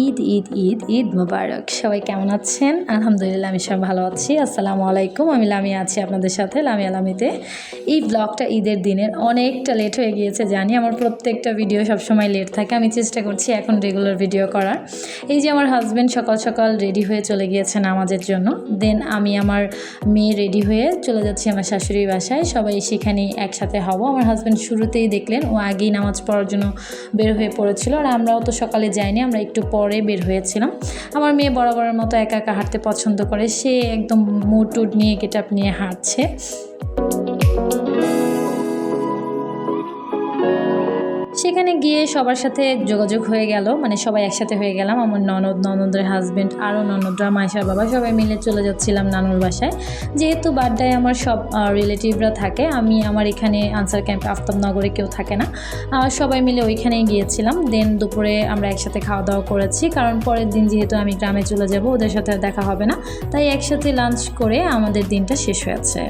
ঈদ ঈদ ঈদ ঈদ মোবারক। সবাই কেমন আছেন? আলহামদুলিল্লাহ, আমি সব ভালো আছি। আসসালামু আলাইকুম। আমি লামিয়া আছি আপনাদের সাথে, লামিয়া লামিতে। এই ব্লগটা ঈদের দিনের অনেকটা লেট হয়ে গিয়েছে, জানি। আমার প্রত্যেকটা ভিডিও সবসময় লেট থাকে। আমি চেষ্টা করছি এখন রেগুলার ভিডিও করার। এই যে আমার হাজব্যান্ড সকাল সকাল রেডি হয়ে চলে গিয়েছে নামাজের জন্য দেন আমি আমার মেয়ে রেডি হয়ে চলে যাচ্ছি আমার শাশুড়ির বাসায়। সবাই সেখানে একসাথে হব। আমার হাজব্যান্ড শুরুতেই দেখলেন ও আগেই নামাজ পড়ার জন্য বের হয়ে পড়েছিল। আর আমরাও তো সকালে যাইনি, আমরা একটু পরে বের হয়েছিলাম। আমার মেয়ে বরাবরের মতো একা একা হাঁটতে পছন্দ করে। সে একদম মুড টুড নিয়ে গেট আপ নিয়ে হাঁটছে। সেখানে গিয়ে সবার সাথে যোগাযোগ হয়ে গেল। মানে সবাই একসাথে হয়ে গেলাম। আমার ননদ, ননদের হাজব্যান্ড আরও ননদরা মাইশার বাবা, সবাই মিলে চলে যাচ্ছিলাম নানুর বাসায়। যেহেতু বাড্ডায় আমার সব রিলেটিভরা থাকে, আমি আমার এখানে আনসার ক্যাম্পে আফতাবনগরে কেউ থাকে না। সবাই মিলে ওইখানেই গিয়েছিলাম। দেন দুপুরে আমরা একসাথে খাওয়া দাওয়া করেছি। কারণ পরের দিন যেহেতু আমি গ্রামে চলে যাব, ওদের সাথে দেখা হবে না। তাই একসাথে লাঞ্চ করে আমাদের দিনটা শেষ হয়েছে।